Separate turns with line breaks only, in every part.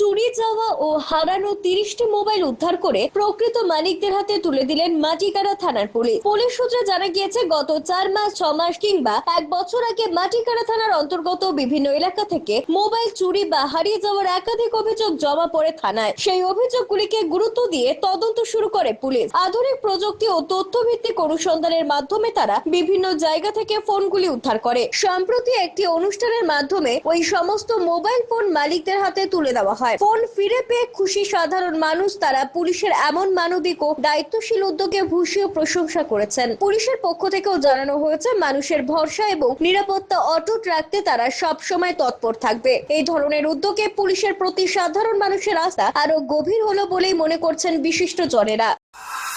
চুরি যাওয়া ও হারানো তিরিশটি মোবাইল উদ্ধার করে প্রকৃত মালিকদের হাতে তুলে দিলেন মাটিকাড়া থানার পুলিশ। পুলিশ সূত্রে জানা গিয়েছে, গত চার মাস, ছ মাস কিংবা এক বছর আগে মাটিকাড়া থানার অন্তর্গত বিভিন্ন এলাকা থেকে মোবাইল চুরি বা হারিয়ে যাওয়ার একাধিক অভিযোগ জমা পড়ে থানায়। সেই অভিযোগগুলিকে গুরুত্ব দিয়ে তদন্ত শুরু করে পুলিশ। আধুনিক প্রযুক্তি ও তথ্য ভিত্তিক অনুসন্ধানের মাধ্যমে তারা বিভিন্ন জায়গা থেকে ফোনগুলি উদ্ধার করে। সম্প্রতি একটি অনুষ্ঠানের মাধ্যমে ওই সমস্ত মোবাইল ফোন মালিকদের হাতে তুলে দেওয়া হয়। ফোন ফিরে পেয়ে খুশি সাধারণ মানুষ তারা পুলিশের এমন মানবিক ও দায়িত্বশীল উদ্যোগে ভূষীয় প্রশংসা করেছেন পুলিশের পক্ষ থেকেও জানানো হয়েছে মানুষের ভরসা এবং নিরাপত্তা অটুট রাখতে তারা সব সময় তৎপর থাকবে এই ধরনের উদ্যোগে পুলিশের প্রতি সাধারণ মানুষের আস্থা আরো গভীর হলো বলেই মনে করছেন বিশিষ্ট জনেরা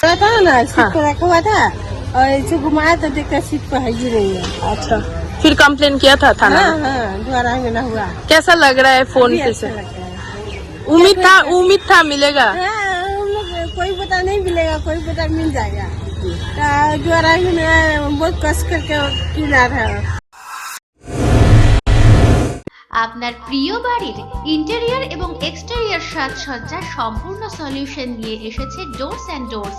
रहा था ना सीट पे रखा हुआ था और ऐसे घुमाया तो देखता सीट पे है ही नहीं है
अच्छा फिर कंप्लेन किया था थाना
हाँ
में
हाँ दोबारा में ना हुआ
कैसा लग रहा है फोन
अभी
उम्मीद था उम्मीद था मिलेगा
हाँ, हम लोग कोई पता नहीं मिलेगा कोई पता मिल जाएगा तो दोबारा में ना बहुत कस करके किला था
আপনার প্রিয় বাড়ির ইন্টেরিয়র এবং এক্সটেরিয়র সাজসজ্জার সম্পূর্ণ সলিউশন নিয়ে এসেছে ডোরস অ্যান্ড ডোরস